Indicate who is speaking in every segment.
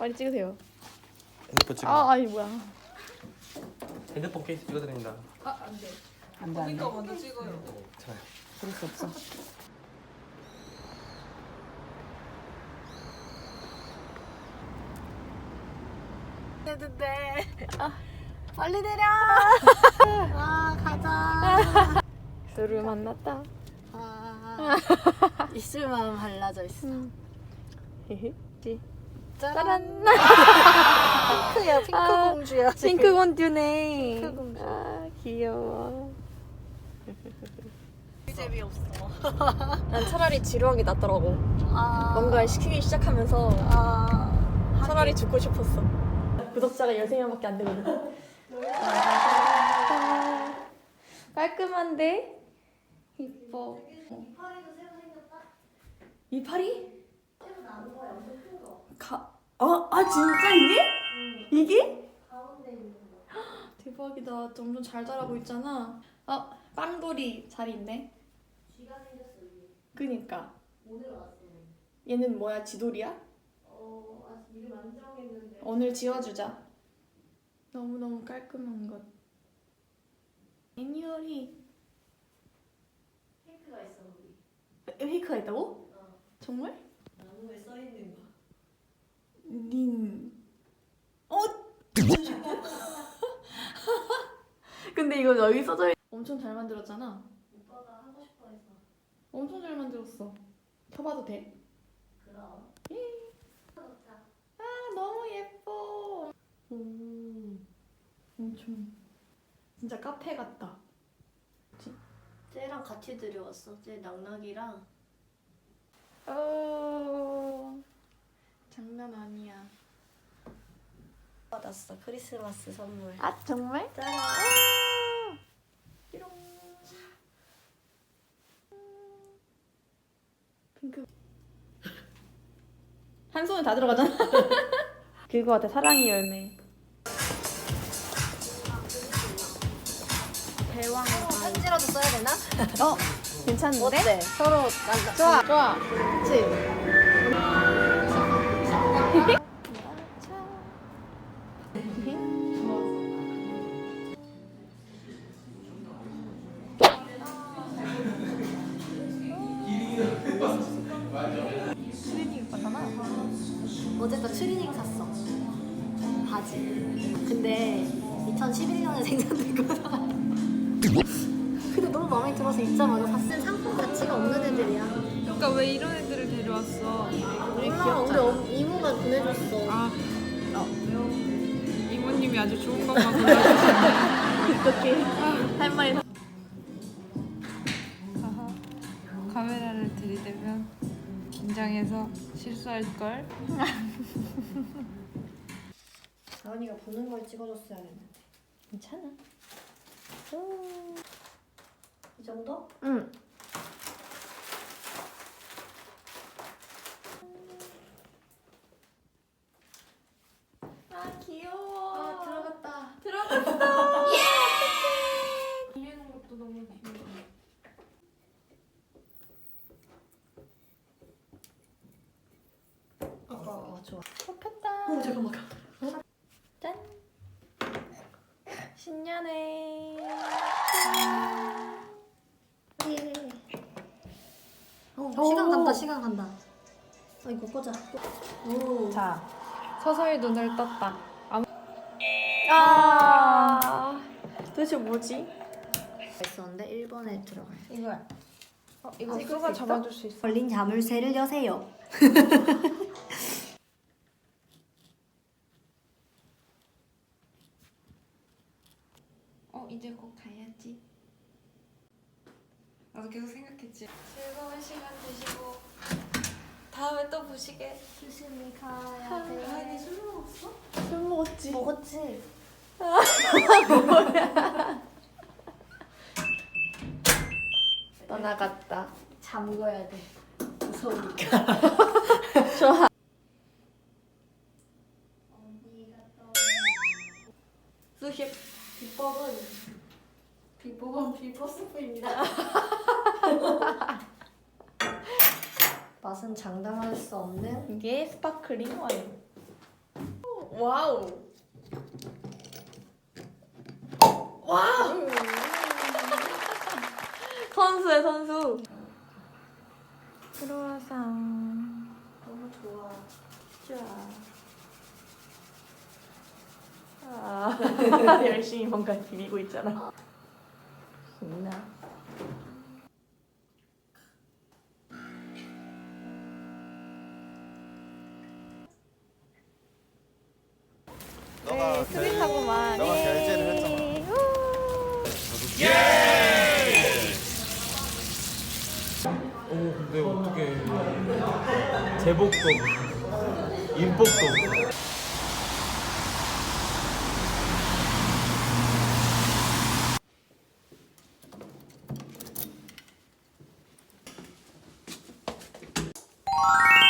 Speaker 1: 빨리 찍으세요.
Speaker 2: 핸드폰 찍어.
Speaker 1: 아 아니 뭐야.
Speaker 2: 핸드폰 케이스 찍어드립니다.
Speaker 3: 안돼 안돼.
Speaker 4: 먼저 찍어요.
Speaker 2: 자,
Speaker 3: 그럴 수 없어.
Speaker 1: 해도 돼. 아, 빨리 내려.
Speaker 3: 아 가자.
Speaker 1: 술을 만났다.
Speaker 3: 아, 입술만 발라져 있어.
Speaker 1: 헤헤.
Speaker 3: 짜란. 핑크야 핑크
Speaker 1: 아,
Speaker 3: 공주야. 지금.
Speaker 1: 핑크 건듀네.
Speaker 3: 핑크 공주.
Speaker 1: 아 귀여워.
Speaker 3: 재미없어.
Speaker 1: 난 차라리 지루한 게 낫더라고.
Speaker 3: 아
Speaker 1: 뭔가 시키기 시작하면서
Speaker 3: 아
Speaker 1: 차라리 죽고 싶었어. 구독자가 13명밖에 안 되거든. 아, 깔끔한데? 이뻐.
Speaker 3: 이파리도 새로 생겼다.
Speaker 1: 이파리?
Speaker 3: 새로 나온 거야.
Speaker 1: 아, 아 진짜 이게? 이게?
Speaker 3: 가운데 있는 거.
Speaker 1: 대박이다. 점점 잘 자라고 있잖아. 아, 빵돌이 잘 있네.
Speaker 3: 쥐가 생겼어 이게.
Speaker 1: 그니까.
Speaker 3: 오늘 왔어.
Speaker 1: 얘는 뭐야? 지돌이야?
Speaker 3: 어 아직 이름 안 정했는데.
Speaker 1: 오늘 지워주자. 너무너무 깔끔한 것. 애니얼이
Speaker 3: 핑크가 있어 우리.
Speaker 1: 페이크가 있다고?
Speaker 3: 어.
Speaker 1: 정말?
Speaker 3: 나무에 써.
Speaker 1: 닌. 어? 근데 이거 여기 써져 있... 엄청 잘 만들었잖아.
Speaker 3: 오빠가 하고 싶어 해서.
Speaker 1: 엄청 잘 만들었어. 켜봐도 돼?
Speaker 3: 그럼. 좋다.
Speaker 1: 아 너무 예뻐. 오. 엄청 진짜 카페 같다.
Speaker 3: 쟤랑 같이 들여왔어. 쟤 낙낙이랑.
Speaker 1: 오. 장난 아니야.
Speaker 3: 받았어 크리스마스 선물.
Speaker 1: 아 정말?
Speaker 3: 짜란.
Speaker 1: 띠롱. 핑크. 한 손에 다 들어가잖아. 그거 같아 사랑의 열매. 대왕.
Speaker 3: 편지라도 써야 되나?
Speaker 1: 어 괜찮은데?
Speaker 3: 어때? 서로.
Speaker 1: 좋아 좋아. 그렇지.
Speaker 3: 근데 2011년에 생산된 거잖아. 근데 너무 마음에 들어서 입자마자 샀어. 상품 가치가 없는 애들이야.
Speaker 4: 그러니까 왜 이런 애들을 데려왔어?
Speaker 3: 우리 어, 이모가 보내줬어.
Speaker 4: 아, 이모님이 아주 좋은 것만 골라주셨네.
Speaker 1: 어떻게 할 말이 다.
Speaker 4: 아하, 카메라를 들이대면 긴장해서 실수할 걸.
Speaker 3: 다은이가 보는 걸 찍어줬어야 했는데.
Speaker 1: 괜찮아.
Speaker 3: 이 정도?
Speaker 1: 응. 아 귀여워.
Speaker 3: 아, 들어갔다.
Speaker 1: 들어갔어.
Speaker 4: 돌리는 것도 너무 귀여워.
Speaker 3: 어, 어, 좋아.
Speaker 1: 좋겠다.
Speaker 3: 오, 잠깐만. 시간 간다, 시간 간다. 어, 이거 꽂아. 오.
Speaker 4: 자, 서서히 눈을 떴다.
Speaker 1: 아. 도대체 뭐지?
Speaker 3: 있었는데 1번에 들어가요.
Speaker 4: 이거야. 어, 이거 수가
Speaker 1: 수 있어?
Speaker 4: 잡아줄 수 있어.
Speaker 3: 걸린 자물쇠를 여세요.
Speaker 4: 어, 이제 곧 가야지. 나도 계속 생각했지. 즐거운 시간 되시고 다음에 또 보시게.
Speaker 3: 조심히 가야
Speaker 4: 아니, 술 먹었어?
Speaker 1: 술 먹었지.
Speaker 3: 먹었지?
Speaker 1: 떠나갔다.
Speaker 3: 잠궈야 돼. 무서우니까.
Speaker 1: 좋아. 수십.
Speaker 3: 비법은 비법은 비법 스프입니다. 맛은 장담할 수 없는
Speaker 1: 이게 스파클링 와인. 와우. 와우. 선수의 선수. 크로아상.
Speaker 3: 너무 좋아.
Speaker 1: 아, 열심히 뭔가 비비고 있잖아. 있나?
Speaker 5: 너가
Speaker 1: 스윗하구만.
Speaker 5: 너가 결제를 했잖아.
Speaker 2: 오 근데 어떻게 제복도 인복도
Speaker 1: Bye.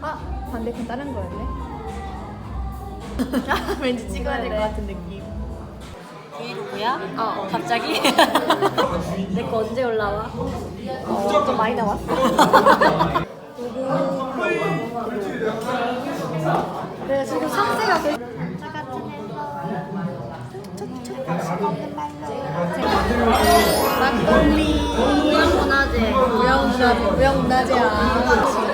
Speaker 1: 아, 반대편 다른 거였네. 왠지 찍어야 될 것 같은 느낌.
Speaker 3: 브이로그야? 어. 갑자기? 내 거 언제 올라와? 어, 좀 많이 나왔어. 그래 지금 상세가 그 막걸리 무형문화재 무형문화재야